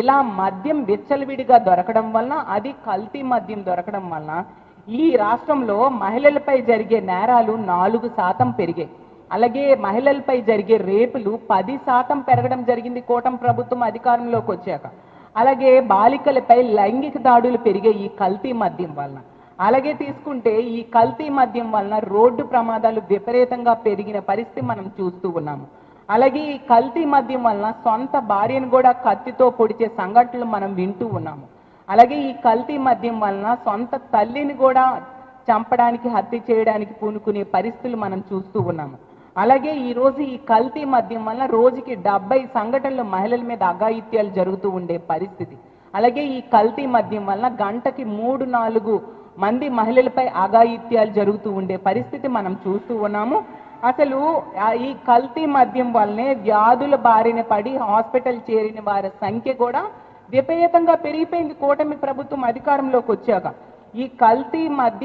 ఇలా మద్యం విచ్చలవిడిగా దొరకడం వలన అది కల్తీ మద్యం దొరకడం వలన ఈ రాష్ట్రంలో మహిళలపై జరిగే నేరాలు నాలుగు శాతం పెరిగాయి. అలాగే మహిళలపై జరిగే రేపులు పది శాతం పెరగడం జరిగింది కూటమి ప్రభుత్వం అధికారంలోకి వచ్చాక. అలాగే బాలికలపై లైంగిక దాడులు పెరిగే ఈ కల్తీ మద్యం వలన. అలాగే తీసుకుంటే ఈ కల్తీ మద్యం వలన రోడ్డు ప్రమాదాలు విపరీతంగా పెరిగిన పరిస్థితి మనం చూస్తూ ఉన్నాము. అలాగే ఈ కల్తీ మద్యం వలన సొంత భార్యను కూడా కత్తితో పొడిచే సంఘటనలు మనం వింటూ ఉన్నాము. అలాగే ఈ కల్తీ మద్యం వలన సొంత తల్లిని కూడా చంపడానికి హత్య చేయడానికి పూనుకునే పరిస్థితులు మనం చూస్తూ ఉన్నాము. అలాగే ఈరోజు ఈ కల్తీ మద్యం వలన రోజుకి డెబ్బై సంఘటనలు మహిళల మీద అఘాయిత్యాలు జరుగుతూ ఉండే పరిస్థితి. అలాగే ఈ కల్తీ మద్యం వలన గంటకి మూడు నాలుగు మంది మహిళలపై అఘాయిత్యాలు జరుగుతూ ఉండే పరిస్థితి మనం చూస్తూ ఉన్నాము. అసలు ఈ కల్తీ మద్యం వల్లనే వ్యాధుల బారిన పడి హాస్పిటల్ చేరిన వారి సంఖ్య కూడా విపరీతంగా పెరిగిపోయింది. కూటమి ప్రభుత్వం అధికారంలోకి వచ్చాక ఈ కల్తీ మద్యం